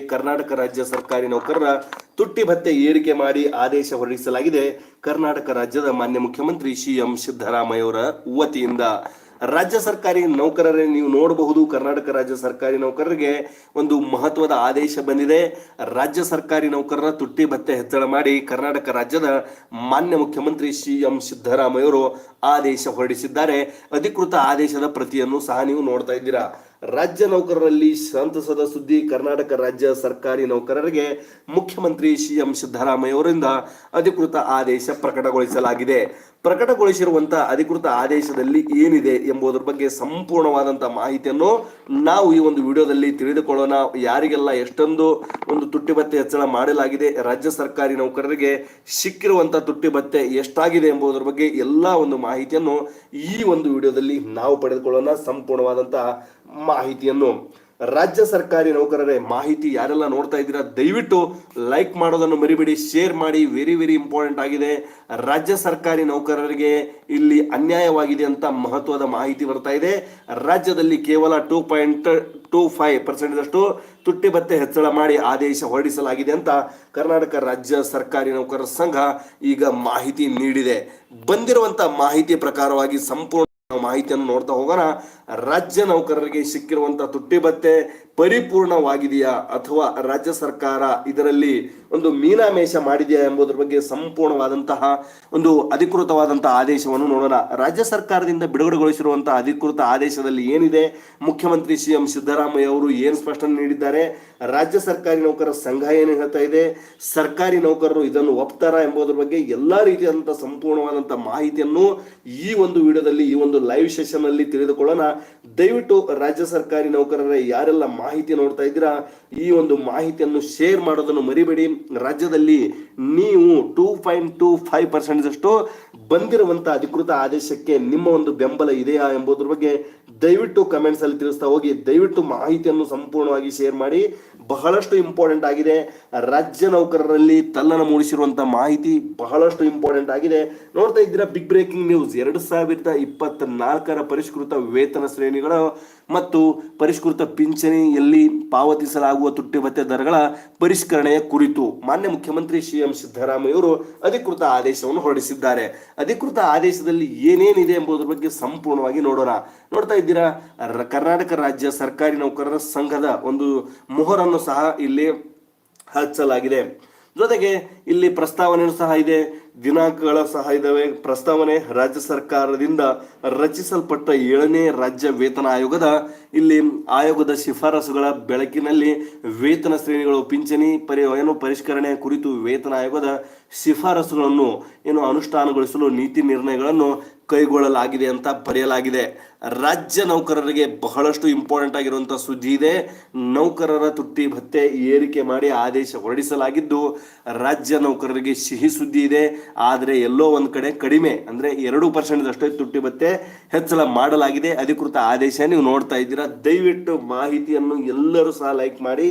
ಕರ್ನಾಟಕ ರಾಜ್ಯ ಸರ್ಕಾರಿ ನೌಕರರ ತುಟ್ಟಿ ಭತ್ತೆ ಏರಿಕೆ ಮಾಡಿ ಆದೇಶ ಹೊರಡಿಸಲಾಗಿದೆ. ಕರ್ನಾಟಕ ರಾಜ್ಯದ ಮಾನ್ಯ ಮುಖ್ಯಮಂತ್ರಿ ಸಿ ಎಂ ಸಿದ್ದರಾಮಯ್ಯವರ ವತಿಯಿಂದ. ರಾಜ್ಯ ಸರ್ಕಾರಿ ನೌಕರರೇ ನೀವು ನೋಡಬಹುದು, ಕರ್ನಾಟಕ ರಾಜ್ಯ ಸರ್ಕಾರಿ ನೌಕರರಿಗೆ ಒಂದು ಮಹತ್ವದ ಆದೇಶ ಬಂದಿದೆ. ರಾಜ್ಯ ಸರ್ಕಾರಿ ನೌಕರರ ತುಟ್ಟಿ ಭತ್ತೆ ಹೆಚ್ಚಳ ಮಾಡಿ ಕರ್ನಾಟಕ ರಾಜ್ಯದ ಮಾನ್ಯ ಮುಖ್ಯಮಂತ್ರಿ ಸಿ ಎಂ ಸಿದ್ದರಾಮಯ್ಯವರು ಆದೇಶ ಹೊರಡಿಸಿದ್ದಾರೆ. ಅಧಿಕೃತ ಆದೇಶದ ಪ್ರತಿಯನ್ನು ಸಹ ನೀವು ನೋಡ್ತಾ ಇದ್ದೀರಾ. ರಾಜ್ಯ ನೌಕರರಲ್ಲಿ ಸಂತಸದ ಸುದ್ದಿ ಕರ್ನಾಟಕ ರಾಜ್ಯ ಸರ್ಕಾರಿ ನೌಕರರಿಗೆ ಮುಖ್ಯಮಂತ್ರಿ ಸಿ ಎಂ ಸಿದ್ದರಾಮಯ್ಯ ಅವರಿಂದ ಅಧಿಕೃತ ಆದೇಶ ಪ್ರಕಟಗೊಳಿಸಲಾಗಿದೆ. ಪ್ರಕಟಗೊಳಿಸಿರುವಂತಹ ಅಧಿಕೃತ ಆದೇಶದಲ್ಲಿ ಏನಿದೆ ಎಂಬುದರ ಬಗ್ಗೆ ಸಂಪೂರ್ಣವಾದಂತಹ ಮಾಹಿತಿಯನ್ನು ನಾವು ಈ ಒಂದು ವಿಡಿಯೋದಲ್ಲಿ ತಿಳಿದುಕೊಳ್ಳೋಣ. ಯಾರಿಗೆಲ್ಲ ಎಷ್ಟೊಂದು ಒಂದು ತುಟ್ಟಿ ಭತ್ತೆ ಹೆಚ್ಚಳ ಮಾಡಲಾಗಿದೆ, ರಾಜ್ಯ ಸರ್ಕಾರಿ ನೌಕರರಿಗೆ ಸಿಕ್ಕಿರುವಂತಹ ತುಟ್ಟಿ ಭತ್ತೆ ಎಷ್ಟಾಗಿದೆ ಎಂಬುದರ ಬಗ್ಗೆ ಎಲ್ಲ ಒಂದು ಮಾಹಿತಿಯನ್ನು ಈ ಒಂದು ವಿಡಿಯೋದಲ್ಲಿ ನಾವು ಪಡೆದುಕೊಳ್ಳೋಣ. ಸಂಪೂರ್ಣವಾದಂತಹ ಮಾಹಿತಿಯನ್ನು. ರಾಜ್ಯ ಸರ್ಕಾರಿ ನೌಕರರೇ, ಮಾಹಿತಿ ಯಾರೆಲ್ಲ ನೋಡ್ತಾ ಇದ್ದೀರಾ, ದಯವಿಟ್ಟು ಲೈಕ್ ಮಾಡೋದನ್ನು ಮರಿಬೇಡಿ ಶೇರ್ ಮಾಡಿ ವೆರಿ ವೆರಿ ಇಂಪಾರ್ಟೆಂಟ್ ಆಗಿದೆ. ರಾಜ್ಯ ಸರ್ಕಾರಿ ನೌಕರರಿಗೆ ಇಲ್ಲಿ ಅನ್ಯಾಯವಾಗಿದೆ ಅಂತ ಮಹತ್ವದ ಮಾಹಿತಿ ಬರ್ತಾ ಇದೆ. ರಾಜ್ಯದಲ್ಲಿ ಕೇವಲ two point two five percent ಅಷ್ಟು ತುಟ್ಟಿ ಭತ್ತೆ ಹೆಚ್ಚಳ ಮಾಡಿ ಆದೇಶ ಹೊರಡಿಸಲಾಗಿದೆ ಅಂತ ಕರ್ನಾಟಕ ರಾಜ್ಯ ಸರ್ಕಾರಿ ನೌಕರರ ಸಂಘ ಈಗ ಮಾಹಿತಿ ನೀಡಿದೆ. ಬಂದಿರುವಂತ ಮಾಹಿತಿ ಪ್ರಕಾರವಾಗಿ ಸಂಪೂರ್ಣ ಮಾಹಿತಿಯನ್ನು ನೋಡ್ತಾ ಹೋಗೋಣ. ರಾಜ್ಯ ನೌಕರರಿಗೆ ಸಿಕ್ಕಿರುವಂತಹ ತುಟ್ಟಿ ಭತ್ತೆ ಪರಿಪೂರ್ಣವಾಗಿದೆಯಾ ಅಥವಾ ರಾಜ್ಯ ಸರ್ಕಾರ ಇದರಲ್ಲಿ ಒಂದು ಮೀನಾಮೇಷ ಮಾಡಿದೆಯಾ ಎಂಬುದರ ಬಗ್ಗೆ ಸಂಪೂರ್ಣವಾದಂತಹ ಒಂದು ಅಧಿಕೃತವಾದಂತಹ ಆದೇಶವನ್ನು ನೋಡೋಣ. ರಾಜ್ಯ ಸರ್ಕಾರದಿಂದ ಬಿಡುಗಡೆಗೊಳಿಸಿರುವಂತಹ ಅಧಿಕೃತ ಆದೇಶದಲ್ಲಿ ಏನಿದೆ? ಮುಖ್ಯಮಂತ್ರಿ ಸಿ ಎಂ ಸಿದ್ದರಾಮಯ್ಯ ಅವರು ಏನು ಸ್ಪಷ್ಟನೆ ನೀಡಿದ್ದಾರೆ? ರಾಜ್ಯ ಸರ್ಕಾರಿ ನೌಕರರ ಸಂಘ ಏನು ಹೇಳ್ತಾ ಇದೆ? ಸರ್ಕಾರಿ ನೌಕರರು ಇದನ್ನು ಒಪ್ತಾರ ಎಂಬುದರ ಬಗ್ಗೆ ಎಲ್ಲಾ ರೀತಿಯಾದಂಥ ಸಂಪೂರ್ಣವಾದಂಥ ಮಾಹಿತಿಯನ್ನು ಈ ಒಂದು ವಿಡಿಯೋದಲ್ಲಿ, ಈ ಒಂದು ಲೈವ್ ಸೆಷನ್ ಅಲ್ಲಿ ತಿಳಿದುಕೊಳ್ಳೋಣ. ದಯವಿಟ್ಟು ರಾಜ್ಯ ಸರ್ಕಾರಿ ನೌಕರರ, ಯಾರೆಲ್ಲ ಮಾಹಿತಿ ನೋಡ್ತಾ ಇದ್ದೀರಾ, ಈ ಒಂದು ಮಾಹಿತಿಯನ್ನು ಶೇರ್ ಮಾಡೋದನ್ನು ಮರಿಬೇಡಿ. ರಾಜ್ಯದಲ್ಲಿ ನೀವು two point two five percent ಅಷ್ಟು ಬಂದಿರುವಂತ ಅಧಿಕೃತ ಆದೇಶಕ್ಕೆ ನಿಮ್ಮ ಒಂದು ಬೆಂಬಲ ಇದೆಯಾ ಎಂಬುದ್ರ ಬಗ್ಗೆ ದಯವಿಟ್ಟು ಕಮೆಂಟ್ಸ್ ಅಲ್ಲಿ ತಿಳಿಸ್ತಾ ಹೋಗಿ, ದಯವಿಟ್ಟು ಮಾಹಿತಿಯನ್ನು ಸಂಪೂರ್ಣವಾಗಿ ಶೇರ್ ಮಾಡಿ. ಬಹಳಷ್ಟು ಇಂಪಾರ್ಟೆಂಟ್ ಆಗಿದೆ. ರಾಜ್ಯ ನೌಕರರಲ್ಲಿ ತಲ್ಲನ ಮೂಡಿಸಿರುವಂತ ಮಾಹಿತಿ ಬಹಳಷ್ಟು ಇಂಪಾರ್ಟೆಂಟ್ ಆಗಿದೆ. ನೋಡ್ತಾ ಇದ್ದೀರಾ ಬಿಗ್ ಬ್ರೇಕಿಂಗ್ ನ್ಯೂಸ್. ಎರಡು ಸಾವಿರದ ಇಪ್ಪತ್ತ ನಾಲ್ಕರ ಪರಿಷ್ಕೃತ ವೇತನ ಶ್ರೇಣಿಗಳು ಮತ್ತು ಪರಿಷ್ಕೃತ ಪಿಂಚಣಿಯಲ್ಲಿ ಪಾವತಿಸಲಾಗುವ ತುಟ್ಟಿ ಭತ್ಯೆ ದರಗಳ ಪರಿಷ್ಕರಣೆಯ ಕುರಿತು ಮಾನ್ಯ ಮುಖ್ಯಮಂತ್ರಿ ಸಿ ಎಂ ಸಿದ್ದರಾಮಯ್ಯವರು ಅಧಿಕೃತ ಆದೇಶವನ್ನು ಹೊರಡಿಸಿದ್ದಾರೆ. ಅಧಿಕೃತ ಆದೇಶದಲ್ಲಿ ಏನೇನಿದೆ ಎಂಬುದರ ಬಗ್ಗೆ ಸಂಪೂರ್ಣವಾಗಿ ನೋಡೋಣ. ನೋಡ್ತಾ ಇದ್ದೀರಾ? ಕರ್ನಾಟಕ ರಾಜ್ಯ ಸರ್ಕಾರಿ ನೌಕರರ ಸಂಘದ ಒಂದು ಮೊಹರನ್ನು ಸಹ ಇಲ್ಲಿ ಹಚ್ಚಲಾಗಿದೆ. ಜೊತೆಗೆ ಇಲ್ಲಿ ಪ್ರಸ್ತಾವನೆಯೂ ಸಹ ಇದೆ. ದಿನಾಂಕಗಳ ಸಹ ಇದಾವೆ. ಪ್ರಸ್ತಾವನೆ ರಾಜ್ಯ ಸರ್ಕಾರದಿಂದ ರಚಿಸಲ್ಪಟ್ಟ ಏಳನೇ ರಾಜ್ಯ ವೇತನ ಆಯೋಗದ, ಇಲ್ಲಿ ಆಯೋಗದ ಶಿಫಾರಸುಗಳ ಬೆಳಕಿನಲ್ಲಿ ವೇತನ ಶ್ರೇಣಿಗಳು ಪಿಂಚಣಿ ಪರಿ, ಏನು ಪರಿಷ್ಕರಣೆ ಕುರಿತು ವೇತನ ಆಯೋಗದ ಶಿಫಾರಸುಗಳನ್ನು, ಏನು ಅನುಷ್ಠಾನಗೊಳಿಸಲು ನೀತಿ ನಿರ್ಣಯಗಳನ್ನು ಕೈಗೊಳ್ಳಲಾಗಿದೆ ಅಂತ ಬರೆಯಲಾಗಿದೆ. ರಾಜ್ಯ ನೌಕರರಿಗೆ ಬಹಳಷ್ಟು ಇಂಪಾರ್ಟೆಂಟ್ ಆಗಿರುವಂತಹ ಸುದ್ದಿ ಇದೆ. ನೌಕರರ ತುಟ್ಟಿ ಭತ್ಯೆ ಏರಿಕೆ ಮಾಡಿ ಆದೇಶ ಹೊರಡಿಸಲಾಗಿದ್ದು, ರಾಜ್ಯ ನೌಕರರಿಗೆ ಸಿಹಿ ಸುದ್ದಿ ಇದೆ. ಆದರೆ ಎಲ್ಲೋ ಒಂದು ಕಡೆ ಕಡಿಮೆ, ಅಂದ್ರೆ ಎರಡು ಪರ್ಸೆಂಟ್ ಅಷ್ಟೇ ತುಟ್ಟಿ ಭತ್ತೆ ಹೆಚ್ಚಳ ಮಾಡಲಾಗಿದೆ. ಅಧಿಕೃತ ಆದೇಶ ನೀವು ನೋಡ್ತಾ ಇದ್ದೀರಾ. ದಯವಿಟ್ಟು ಮಾಹಿತಿಯನ್ನು ಎಲ್ಲರೂ ಸಹ ಲೈಕ್ ಮಾಡಿ.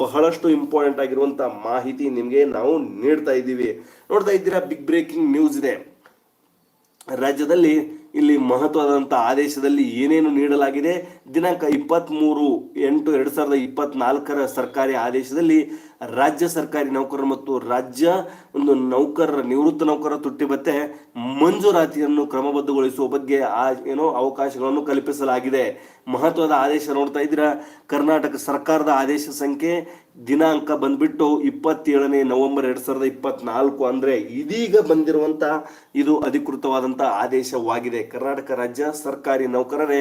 ಬಹಳಷ್ಟು ಇಂಪಾರ್ಟೆಂಟ್ ಆಗಿರುವಂತಹ ಮಾಹಿತಿ ನಿಮಗೆ ನಾವು ನೀಡ್ತಾ ಇದ್ದೀವಿ. ನೋಡ್ತಾ ಇದ್ದೀರಾ ಬಿಗ್ ಬ್ರೇಕಿಂಗ್ ನ್ಯೂಸ್ ಇದೆ. ರಾಜ್ಯದಲ್ಲಿ ಇಲ್ಲಿ ಮಹತ್ವದಂತ ಆದೇಶದಲ್ಲಿ ಏನೇನು ನೀಡಲಾಗಿದೆ? ದಿನಾಂಕ ಇಪ್ಪತ್ತ್ಮೂರು ಎಂಟು ಎರಡು ಸಾವಿರದ ಇಪ್ಪತ್ನಾಲ್ಕರ ಸರ್ಕಾರಿ ಆದೇಶದಲ್ಲಿ ರಾಜ್ಯ ಸರ್ಕಾರಿ ನೌಕರರು ಮತ್ತು ರಾಜ್ಯ ಒಂದು ನೌಕರರ ನಿವೃತ್ತ ನೌಕರರ ತುಟ್ಟಿ ಮತ್ತೆ ಮಂಜೂರಾತಿಯನ್ನು ಕ್ರಮಬದ್ಧಗೊಳಿಸುವ ಬಗ್ಗೆ ಆ ಏನೋ ಅವಕಾಶಗಳನ್ನು ಕಲ್ಪಿಸಲಾಗಿದೆ. ಮಹತ್ವದ ಆದೇಶ ನೋಡ್ತಾ ಇದ್ದೀರಾ? ಕರ್ನಾಟಕ ಸರ್ಕಾರದ ಆದೇಶ ಸಂಖ್ಯೆ ದಿನಾಂಕ ಬಂದ್ಬಿಟ್ಟು ಇಪ್ಪತ್ತೇಳನೇ ನವೆಂಬರ್ ಎರಡ್ ಸಾವಿರದ ಇಪ್ಪತ್ನಾಲ್ಕು ಅಂದ್ರೆ ಇದೀಗ ಬಂದಿರುವಂತ ಇದು ಅಧಿಕೃತವಾದಂತ ಆದೇಶವಾಗಿದೆ. ಕರ್ನಾಟಕ ರಾಜ್ಯ ಸರ್ಕಾರಿ ನೌಕರರೇ,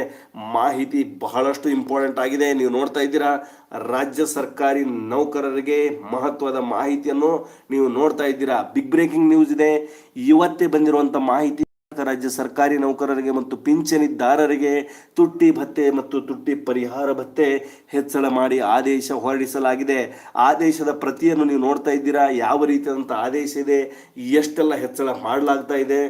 ಮಾಹಿತಿ ಬಹಳಷ್ಟು ಇಂಪಾರ್ಟೆಂಟ್ ಆಗಿದೆ. ನೀವು ನೋಡ್ತಾ ಇದ್ದೀರಾ, ರಾಜ್ಯ ಸರ್ಕಾರಿ ನೌಕರರಿಗೆ ಮಹತ್ವದ ಮಾಹಿತಿಯನ್ನು ನೀವು ನೋಡ್ತಾ ಇದ್ದೀರಾ. ಬಿಗ್ ಬ್ರೇಕಿಂಗ್ ನ್ಯೂಸ್ ಇದೆ. ಇವತ್ತೇ ಬಂದಿರುವಂತ ಮಾಹಿತಿ ರಾಜ್ಯ ಸರ್ಕಾರಿ ನೌಕರರಿಗೆ ಮತ್ತು ಪಿಂಚಣಿದಾರರಿಗೆ ತುಟ್ಟಿ ಭತ್ತೆ ಮತ್ತು ತುಟ್ಟಿ ಪರಿಹಾರ ಭತ್ತೆ ಹೆಚ್ಚಳ ಮಾಡಿ ಆದೇಶ ಹೊರಡಿಸಲಾಗಿದೆ. ಆದೇಶದ ಪ್ರತಿಯನ್ನು ನೀವು ನೋಡ್ತಾ ಇದ್ದೀರಾ? ಯಾವ ರೀತಿಯಾದಂಥ ಆದೇಶ ಇದೆ? ಎಷ್ಟೆಲ್ಲ ಹೆಚ್ಚಳ ಮಾಡಲಾಗ್ತಾ ಇದೆ?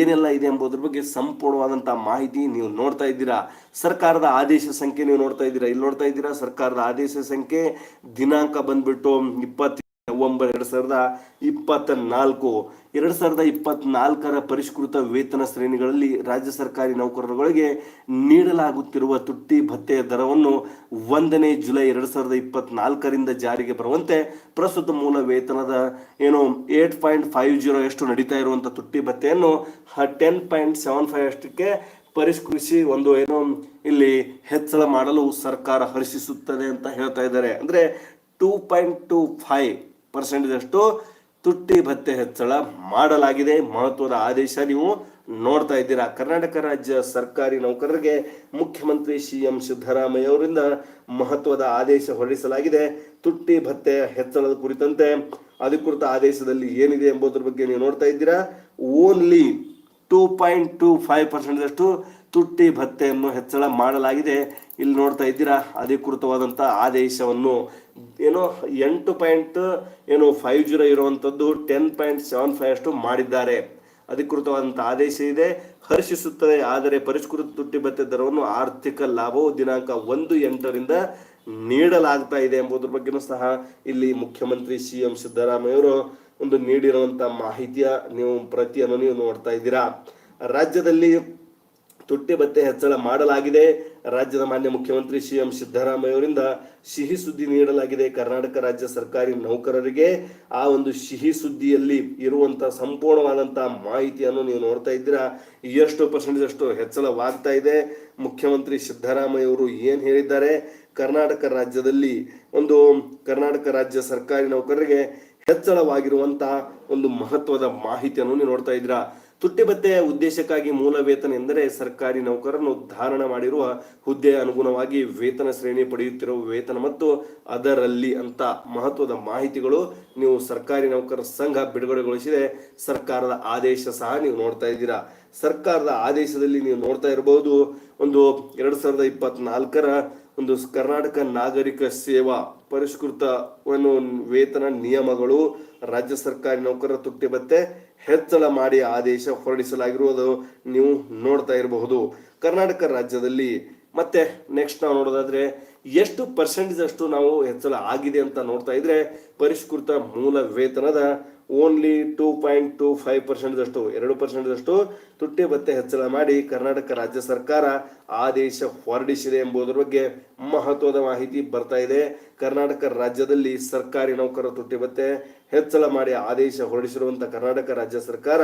ಏನೆಲ್ಲ ಇದೆ ಎಂಬುದ್ರ ಬಗ್ಗೆ ಸಂಪೂರ್ಣವಾದಂಥ ಮಾಹಿತಿ ನೀವು ನೋಡ್ತಾ ಇದ್ದೀರಾ? ಸರ್ಕಾರದ ಆದೇಶ ಸಂಖ್ಯೆ ನೀವು ನೋಡ್ತಾ ಇದ್ದೀರಾ? ಇಲ್ಲಿ ನೋಡ್ತಾ ಇದ್ದೀರಾ ಸರ್ಕಾರದ ಆದೇಶ ಸಂಖ್ಯೆ ದಿನಾಂಕ ಬಂದ್ಬಿಟ್ಟು ಇಪ್ಪತ್ತು ನವೆಂಬರ್ ಎರಡ್ ಸಾವಿರದ ಇಪ್ಪತ್ತ ನಾಲ್ಕು ಎರಡ್ ಸಾವಿರದ ಇಪ್ಪತ್ನಾಲ್ಕರ ಪರಿಷ್ಕೃತ ವೇತನ ಶ್ರೇಣಿಗಳಲ್ಲಿ ರಾಜ್ಯ ಸರ್ಕಾರಿ ನೌಕರರುಗಳಿಗೆ ನೀಡಲಾಗುತ್ತಿರುವ ತುಟ್ಟಿ ಭತ್ತೆಯ ದರವನ್ನು ಒಂದನೇ ಜುಲೈ ಎರಡ್ ಸಾವಿರದ ಇಪ್ಪತ್ನಾಲ್ಕರಿಂದ ಜಾರಿಗೆ ಬರುವಂತೆ ಪ್ರಸ್ತುತ ಮೂಲ ವೇತನದ ಏನು ಏಟ್ ಪಾಯಿಂಟ್ ಫೈವ್ ಜೀರೋ ಎಷ್ಟು ನಡೀತಾ ಇರುವಂತ ತುಟ್ಟಿ ಭತ್ತೆಯನ್ನು ಟೆನ್ ಪಾಯಿಂಟ್ ಸೆವೆನ್ ಫೈವ್ ಅಷ್ಟಕ್ಕೆ ಪರಿಷ್ಕರಿಸಿ ಒಂದು ಏನು ಇಲ್ಲಿ ಹೆಚ್ಚಳ ಮಾಡಲು ಸರ್ಕಾರ ಹರ್ಷಿಸುತ್ತದೆ ಅಂತ ಹೇಳ್ತಾ ಇದ್ದಾರೆ. ಅಂದ್ರೆ two point two five percentage ಅಷ್ಟು ತುಟ್ಟಿ ಭತ್ತೆ ಹೆಚ್ಚಳ ಮಾಡಲಾಗಿದೆ. ಮಹತ್ವದ ಆದೇಶ ನೀವು ನೋಡ್ತಾ ಇದ್ದೀರಾ. ಕರ್ನಾಟಕ ರಾಜ್ಯ ಸರ್ಕಾರಿ ನೌಕರರಿಗೆ ಮುಖ್ಯಮಂತ್ರಿ ಸಿ ಎಂ ಸಿದ್ದರಾಮಯ್ಯ ಅವರಿಂದ ಮಹತ್ವದ ಆದೇಶ ಹೊರಡಿಸಲಾಗಿದೆ. ತುಟ್ಟಿ ಭತ್ತೆ ಹೆಚ್ಚಳದ ಕುರಿತಂತೆ ಅಧಿಕೃತ ಆದೇಶದಲ್ಲಿ ಏನಿದೆ ಎಂಬುದರ ಬಗ್ಗೆ ನೀವು ನೋಡ್ತಾ ಇದ್ದೀರಾ. Only two point two five ಪರ್ಸೆಂಟಷ್ಟು ತುಟ್ಟಿ ಭತ್ತೆಯನ್ನು ಹೆಚ್ಚಳ ಮಾಡಲಾಗಿದೆ. ಇಲ್ಲಿ ನೋಡ್ತಾ ಇದ್ದೀರಾ ಅಧಿಕೃತವಾದಂಥ ಆದೇಶವನ್ನು ಏನು ಎಂಟು ಪಾಯಿಂಟ್ ಏನು ಫೈವ್ ಜೀರೋ ಇರುವಂಥದ್ದು ಟೆನ್ ಪಾಯಿಂಟ್ ಸೆವೆನ್ ಫೈವ್ ಅಷ್ಟು ಮಾಡಿದ್ದಾರೆ. ಅಧಿಕೃತವಾದಂಥ ಆದೇಶ ಇದೆ. ಹರ್ಷಿಸುತ್ತದೆ. ಆದರೆ ಪರಿಷ್ಕೃತ ತುಟ್ಟಿ ಭತ್ಯೆ ದರವನ್ನು ಆರ್ಥಿಕ ಲಾಭವು ದಿನಾಂಕ ಒಂದು ಎಂಟರಿಂದ ನೀಡಲಾಗ್ತಾ ಇದೆ ಎಂಬುದ್ರ ಬಗ್ಗೆನೂ ಸಹ ಇಲ್ಲಿ ಮುಖ್ಯಮಂತ್ರಿ ಸಿ ಎಂ ಸಿದ್ದರಾಮಯ್ಯ ಅವರು ಒಂದು ನೀಡಿರುವಂತ ಮಾಹಿತಿಯ ನೀವು ಪ್ರತಿಯನ್ನು ನೀವು ನೋಡ್ತಾ ಇದ್ದೀರಾ. ರಾಜ್ಯದಲ್ಲಿ ತುಟ್ಟಿ ಭತ್ತೆ ಹೆಚ್ಚಳ ಮಾಡಲಾಗಿದೆ. ರಾಜ್ಯದ ಮಾನ್ಯ ಮುಖ್ಯಮಂತ್ರಿ ಸಿ ಎಂ ಸಿದ್ದರಾಮಯ್ಯ ಅವರಿಂದ ಸಿಹಿ ಸುದ್ದಿ ನೀಡಲಾಗಿದೆ. ಕರ್ನಾಟಕ ರಾಜ್ಯ ಸರ್ಕಾರಿ ನೌಕರರಿಗೆ ಆ ಒಂದು ಸಿಹಿ ಸುದ್ದಿಯಲ್ಲಿ ಇರುವಂತ ಸಂಪೂರ್ಣವಾದಂತಹ ಮಾಹಿತಿಯನ್ನು ನೀವು ನೋಡ್ತಾ ಇದ್ದೀರಾ. ಎಷ್ಟು ಪರ್ಸೆಂಟೇಜ್ ಅಷ್ಟು ಹೆಚ್ಚಳವಾಗ್ತಾ ಇದೆ. ಮುಖ್ಯಮಂತ್ರಿ ಸಿದ್ದರಾಮಯ್ಯ ಅವರು ಏನ್ ಹೇಳಿದ್ದಾರೆ? ಕರ್ನಾಟಕ ರಾಜ್ಯದಲ್ಲಿ ಒಂದು ಕರ್ನಾಟಕ ರಾಜ್ಯ ಸರ್ಕಾರಿ ನೌಕರರಿಗೆ ಹೆಚ್ಚಳವಾಗಿರುವಂತಹ ಒಂದು ಮಹತ್ವದ ಮಾಹಿತಿಯನ್ನು ನೀವು ನೋಡ್ತಾ ಇದ್ದೀರಾ. ತುಟ್ಟಿ ಭತ್ಯೆಯ ಉದ್ದೇಶಕ್ಕಾಗಿ ಮೂಲ ವೇತನ ಎಂದರೆ ಸರ್ಕಾರಿ ನೌಕರರನ್ನು ಧಾರಣ ಮಾಡಿರುವ ಹುದ್ದೆಯ ಅನುಗುಣವಾಗಿ ವೇತನ ಶ್ರೇಣಿ ಪಡೆಯುತ್ತಿರುವ ವೇತನ ಮತ್ತು ಅದರಲ್ಲಿ ಅಂತ ಮಹತ್ವದ ಮಾಹಿತಿಗಳು ನೀವು ಸರ್ಕಾರಿ ನೌಕರರ ಸಂಘ ಬಿಡುಗಡೆಗೊಳಿಸಿದೆ, ಸರ್ಕಾರದ ಆದೇಶ ಸಹ ನೀವು ನೋಡ್ತಾ ಇದ್ದೀರಾ. ಸರ್ಕಾರದ ಆದೇಶದಲ್ಲಿ ನೀವು ನೋಡ್ತಾ ಇರಬಹುದು, ಒಂದು ಎರಡು ಸಾವಿರದ ಇಪ್ಪತ್ನಾಲ್ಕರ ಒಂದು ಕರ್ನಾಟಕ ನಾಗರಿಕ ಸೇವಾ ಪರಿಷ್ಕೃತ ವೇತನ ನಿಯಮಗಳು, ರಾಜ್ಯ ಸರ್ಕಾರಿ ನೌಕರರ ತುಟ್ಟಿ ಭತ್ಯೆ ಹೆಚ್ಚಳ ಮಾಡಿ ಆದೇಶ ಹೊರಡಿಸಲಾಗಿರುವುದು ನೀವು ನೋಡ್ತಾ ಇರಬಹುದು. ಕರ್ನಾಟಕ ರಾಜ್ಯದಲ್ಲಿ ಮತ್ತೆ ನೆಕ್ಸ್ಟ್ ನಾವು ನೋಡೋದಾದ್ರೆ ಎಷ್ಟು ಪರ್ಸೆಂಟೇಜ್ ಅಷ್ಟು ನಾವು ಹೆಚ್ಚಳ ಆಗಿದೆ ಅಂತ ನೋಡ್ತಾ ಇದ್ರೆ ಪರಿಷ್ಕೃತ ಮೂಲ ವೇತನದ only two point two five ಪರ್ಸೆಂಟ್ದಷ್ಟು ಎರಡು ಪರ್ಸೆಂಟ್ದಷ್ಟು ತುಟ್ಟಿ ಭತ್ತೆ ಹೆಚ್ಚಳ ಮಾಡಿ ಕರ್ನಾಟಕ ರಾಜ್ಯ ಸರ್ಕಾರ ಆದೇಶ ಹೊರಡಿಸಿದೆ ಎಂಬುದರ ಬಗ್ಗೆ ಮಹತ್ವದ ಮಾಹಿತಿ ಬರ್ತಾ ಇದೆ. ಕರ್ನಾಟಕ ರಾಜ್ಯದಲ್ಲಿ ಸರ್ಕಾರಿ ನೌಕರರ ತುಟ್ಟಿ ಭತ್ತೆ ಹೆಚ್ಚಳ ಮಾಡಿ ಆದೇಶ ಹೊರಡಿಸಿರುವಂಥ ಕರ್ನಾಟಕ ರಾಜ್ಯ ಸರ್ಕಾರ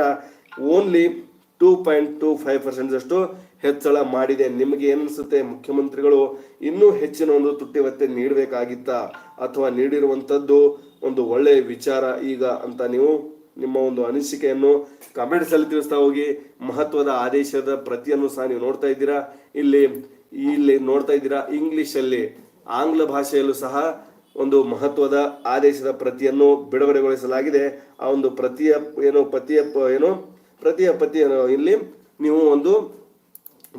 only two point two five percent ಅಷ್ಟು ಹೆಚ್ಚಳ ಮಾಡಿದೆ. ನಿಮಗೆ ಏನನ್ಸುತ್ತೆ ಮುಖ್ಯಮಂತ್ರಿಗಳು? ಇನ್ನೂ ಹೆಚ್ಚಿನ ಒಂದು ತುಟ್ಟಿ ಒತ್ತೆ ನೀಡಬೇಕಾಗಿತ್ತಾ? ಅಥವಾ ನೀಡಿರುವಂತದ್ದು ಒಂದು ಒಳ್ಳೆಯ ವಿಚಾರ ಈಗ ಅಂತ ನೀವು ನಿಮ್ಮ ಒಂದು ಅನಿಸಿಕೆಯನ್ನು ಕಮೆಂಟ್ಸ್ ಅಲ್ಲಿ ತಿಳಿಸ್ತಾ ಹೋಗಿ. ಮಹತ್ವದ ಆದೇಶದ ಪ್ರತಿಯನ್ನು ಸಹ ನೀವು ನೋಡ್ತಾ ಇದ್ದೀರಾ? ಇಲ್ಲಿ ಇಲ್ಲಿ ನೋಡ್ತಾ ಇದ್ದೀರಾ? ಇಂಗ್ಲಿಷ್ ಅಲ್ಲಿ ಆಂಗ್ಲ ಭಾಷೆಯಲ್ಲೂ ಸಹ ಒಂದು ಮಹತ್ವದ ಆದೇಶದ ಪ್ರತಿಯನ್ನು ಬಿಡುಗಡೆಗೊಳಿಸಲಾಗಿದೆ. ಆ ಒಂದು ಪ್ರತಿಯ, ಏನು ಪತಿಯ ಏನು ಪ್ರತಿಯ ಪತಿಯ ಇಲ್ಲಿ ನೀವು ಒಂದು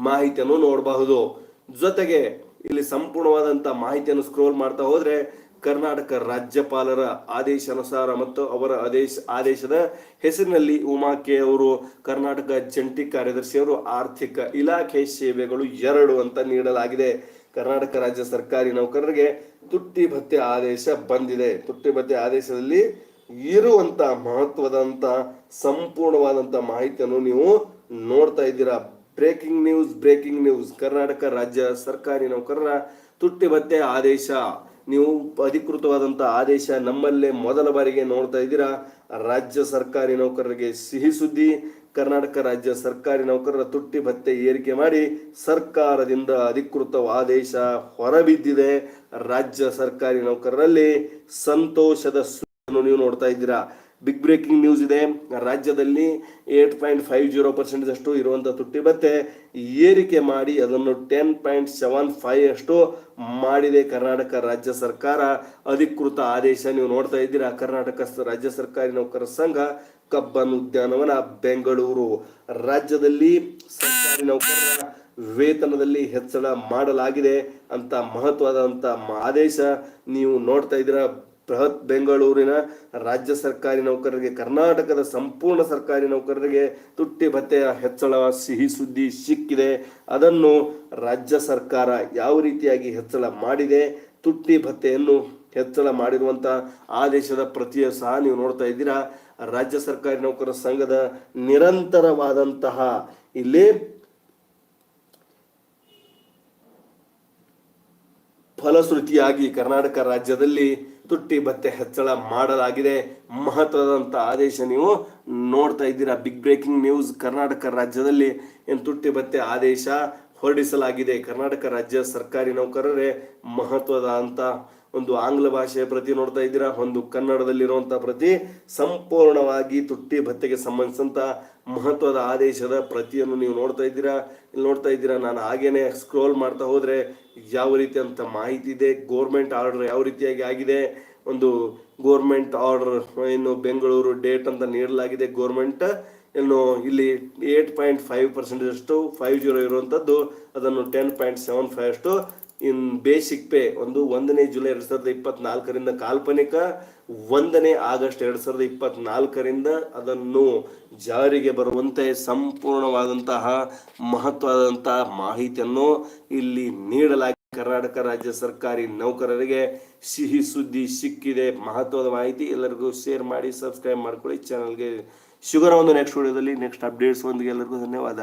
ಮಾಹಿತಿಯನ್ನು ನೋಡಬಹುದು. ಜೊತೆಗೆ ಇಲ್ಲಿ ಸಂಪೂರ್ಣವಾದಂತ ಮಾಹಿತಿಯನ್ನು ಸ್ಕ್ರೋಲ್ ಮಾಡ್ತಾ ಹೋದ್ರೆ ಕರ್ನಾಟಕ ರಾಜ್ಯಪಾಲರ ಆದೇಶಾನುಸಾರ ಮತ್ತು ಅವರ ಆದೇಶ, ಆದೇಶದ ಹೆಸರಿನಲ್ಲಿ ಉಮಾಕೆ ಅವರು ಕರ್ನಾಟಕ ಜಂಟಿ ಕಾರ್ಯದರ್ಶಿಯವರು ಆರ್ಥಿಕ ಇಲಾಖೆ ಸೇವೆಗಳು ಎರಡು ಅಂತ ನೀಡಲಾಗಿದೆ. ಕರ್ನಾಟಕ ರಾಜ್ಯ ಸರ್ಕಾರಿ ನೌಕರರಿಗೆ ತುಟ್ಟಿ ಭತ್ಯೆ ಆದೇಶ ಬಂದಿದೆ. ತುಟ್ಟಿ ಭತ್ಯೆ ಆದೇಶದಲ್ಲಿ ಇರುವಂತ ಮಹತ್ವದಂತ, ಸಂಪೂರ್ಣವಾದಂತ ಮಾಹಿತಿಯನ್ನು ನೀವು ನೋಡ್ತಾ ಇದ್ದೀರಾ. Breaking news breaking news. Karnataka ರಾಜ್ಯ ಸರ್ಕಾರಿ ನೌಕರರ ತುಟ್ಟಿ ಭತ್ತೆ ಆದೇಶ. ನೀವು ಅಧಿಕೃತವಾದಂತ ಆದೇಶ ನಮ್ಮಲ್ಲೇ ಮೊದಲ ಬಾರಿಗೆ ನೋಡ್ತಾ ಇದ್ದೀರಾ. ರಾಜ್ಯ ಸರ್ಕಾರಿ ನೌಕರರಿಗೆ ಸಿಹಿ ಸುದ್ದಿ. ಕರ್ನಾಟಕ ರಾಜ್ಯ ಸರ್ಕಾರಿ ನೌಕರರ ತುಟ್ಟಿ ಭತ್ತೆ ಏರಿಕೆ ಮಾಡಿ ಸರ್ಕಾರದಿಂದ ಅಧಿಕೃತ ಆದೇಶ ಹೊರಬಿದ್ದಿದೆ. ರಾಜ್ಯ ಸರ್ಕಾರಿ ನೌಕರರಲ್ಲಿ ಸಂತೋಷದ ನೀವು ನೋಡ್ತಾ ಇದ್ದೀರಾ. ಬಿಗ್ ಬ್ರೇಕಿಂಗ್ ನ್ಯೂಸ್ ಇದೆ. ರಾಜ್ಯದಲ್ಲಿ eight point five zero percent ಅಷ್ಟು ಇರುವಂತ ತುಟ್ಟಿ. ಮತ್ತೆ ಏರಿಕೆ ಮಾಡಿ ಅದನ್ನು ಟೆನ್ ಪಾಯಿಂಟ್ ಸೆವೆನ್ ಫೈವ್ ಅಷ್ಟು ಮಾಡಿದೆ ಕರ್ನಾಟಕ ರಾಜ್ಯ ಸರ್ಕಾರ. ಅಧಿಕೃತ ಆದೇಶ ನೀವು ನೋಡ್ತಾ ಇದ್ದೀರಾ. ಕರ್ನಾಟಕ ರಾಜ್ಯ ಸರ್ಕಾರಿ ನೌಕರರ ಸಂಘ ಕಬ್ಬನ್ ಉದ್ಯಾನವನ, ಬೆಂಗಳೂರು. ರಾಜ್ಯದಲ್ಲಿ ಸರ್ಕಾರಿ ನೌಕರರ ವೇತನದಲ್ಲಿ ಹೆಚ್ಚಳ ಮಾಡಲಾಗಿದೆ ಅಂತ ಮಹತ್ವದಂತ ಆದೇಶ ನೀವು ನೋಡ್ತಾ ಇದ್ದೀರಾ. ಬೃಹತ್ ಬೆಂಗಳೂರಿನ ರಾಜ್ಯ ಸರ್ಕಾರಿ ನೌಕರರಿಗೆ, ಕರ್ನಾಟಕದ ಸಂಪೂರ್ಣ ಸರ್ಕಾರಿ ನೌಕರರಿಗೆ ತುಟ್ಟಿ ಭತ್ತೆಯ ಹೆಚ್ಚಳ, ಸಿಹಿ ಸುದ್ದಿ ಸಿಕ್ಕಿದೆ. ಅದನ್ನು ರಾಜ್ಯ ಸರ್ಕಾರ ಯಾವ ರೀತಿಯಾಗಿ ಹೆಚ್ಚಳ ಮಾಡಿದೆ? ತುಟ್ಟಿ ಭತ್ತೆಯನ್ನು ಹೆಚ್ಚಳ ಮಾಡಿರುವಂಥ ಆದೇಶದ ಪ್ರತಿಯ ಸಹ ನೀವು ನೋಡ್ತಾ ಇದ್ದೀರಾ. ರಾಜ್ಯ ಸರ್ಕಾರಿ ನೌಕರರ ಸಂಘದ ನಿರಂತರವಾದಂತಹ ಇಲ್ಲಿ ಫಲಶ್ರುತಿಯಾಗಿ ಕರ್ನಾಟಕ ರಾಜ್ಯದಲ್ಲಿ ತುಟ್ಟಿ ಭತ್ತೆ ಹೆಚ್ಚಳ ಮಾಡಲಾಗಿದೆ. ಮಹತ್ವದಂತ ಆದೇಶ ನೀವು ನೋಡ್ತಾ ಇದ್ದೀರಾ. ಬಿಗ್ ಬ್ರೇಕಿಂಗ್ ನ್ಯೂಸ್ ಕರ್ನಾಟಕ ರಾಜ್ಯದಲ್ಲಿ ಏನು ತುಟ್ಟಿ ಭತ್ತೆ ಆದೇಶ ಹೊರಡಿಸಲಾಗಿದೆ. ಕರ್ನಾಟಕ ರಾಜ್ಯ ಸರ್ಕಾರಿ ನೌಕರರೇ ಮಹತ್ವದ ಅಂತ ಒಂದು ಆಂಗ್ಲ ಭಾಷೆಯ ಪ್ರತಿ ನೋಡ್ತಾ ಇದ್ದೀರಾ. ಒಂದು ಕನ್ನಡದಲ್ಲಿರುವಂಥ ಪ್ರತಿ ಸಂಪೂರ್ಣವಾಗಿ ತುಟ್ಟಿ ಭತ್ತೆಗೆ ಸಂಬಂಧಿಸಿದಂಥ ಮಹತ್ವದ ಆದೇಶದ ಪ್ರತಿಯನ್ನು ನೀವು ನೋಡ್ತಾ ಇದ್ದೀರಾ. ಇಲ್ಲಿ ನೋಡ್ತಾ ಇದ್ದೀರಾ. ನಾನು ಹಾಗೇನೆ ಸ್ಕ್ರೋಲ್ ಮಾಡ್ತಾ ಹೋದ್ರೆ ಯಾವ ರೀತಿ ಅಂತ ಮಾಹಿತಿ ಇದೆ ಗೋರ್ಮೆಂಟ್ ಆರ್ಡರ್ ಯಾವ ರೀತಿಯಾಗಿ ಆಗಿದೆ, ಒಂದು ಗೋರ್ಮೆಂಟ್ ಆರ್ಡರ್ ಏನು ಬೆಂಗಳೂರು ಡೇಟ್ ಅಂತ ನೀಡಲಾಗಿದೆ ಗೋರ್ಮೆಂಟ್ ಏನು ಇಲ್ಲಿ ಏಟ್ ಪಾಯಿಂಟ್ ಫೈವ್ ಪರ್ಸೆಂಟೇಜ್ ಅಷ್ಟು ಫೈವ್ ಜೀರೋ ಇರುವಂಥದ್ದು ಅದನ್ನು ಟೆನ್ ಪಾಯಿಂಟ್ ಸೆವೆನ್ ಫೈವ್ ಅಷ್ಟು, ಇನ್ ಬೇಸಿಕ್ ಪೇ ಒಂದು ಒಂದನೇ ಜುಲೈ ಎರಡು ಸಾವಿರದ ಇಪ್ಪತ್ನಾಲ್ಕರಿಂದ ಕಾಲ್ಪನಿಕ ಒಂದನೇ ಆಗಸ್ಟ್ ಎರಡ್ ಸಾವಿರದ ಇಪ್ಪತ್ನಾಲ್ಕರಿಂದ ಅದನ್ನು ಜಾರಿಗೆ ಬರುವಂತೆ ಸಂಪೂರ್ಣವಾದಂತಹ ಮಹತ್ವದಂತಹ ಮಾಹಿತಿಯನ್ನು ಇಲ್ಲಿ ನೀಡಲಾಗಿದೆ. ಕರ್ನಾಟಕ ರಾಜ್ಯ ಸರ್ಕಾರಿ ನೌಕರರಿಗೆ ಸಿಹಿ ಸುದ್ದಿ ಸಿಕ್ಕಿದೆ. ಮಹತ್ವದ ಮಾಹಿತಿ ಎಲ್ಲರಿಗೂ ಶೇರ್ ಮಾಡಿ, ಸಬ್ಸ್ಕ್ರೈಬ್ ಮಾಡ್ಕೊಳ್ಳಿ. ಚಾನಲ್ಗೆ ಶುಗರ್ ಒಂದು ನೆಕ್ಸ್ಟ್ ವಿಡಿಯೋದಲ್ಲಿ ನೆಕ್ಸ್ಟ್ ಅಪ್ಡೇಟ್ಸ್ ಒಂದಿಗೆ ಎಲ್ಲರಿಗೂ ಧನ್ಯವಾದ.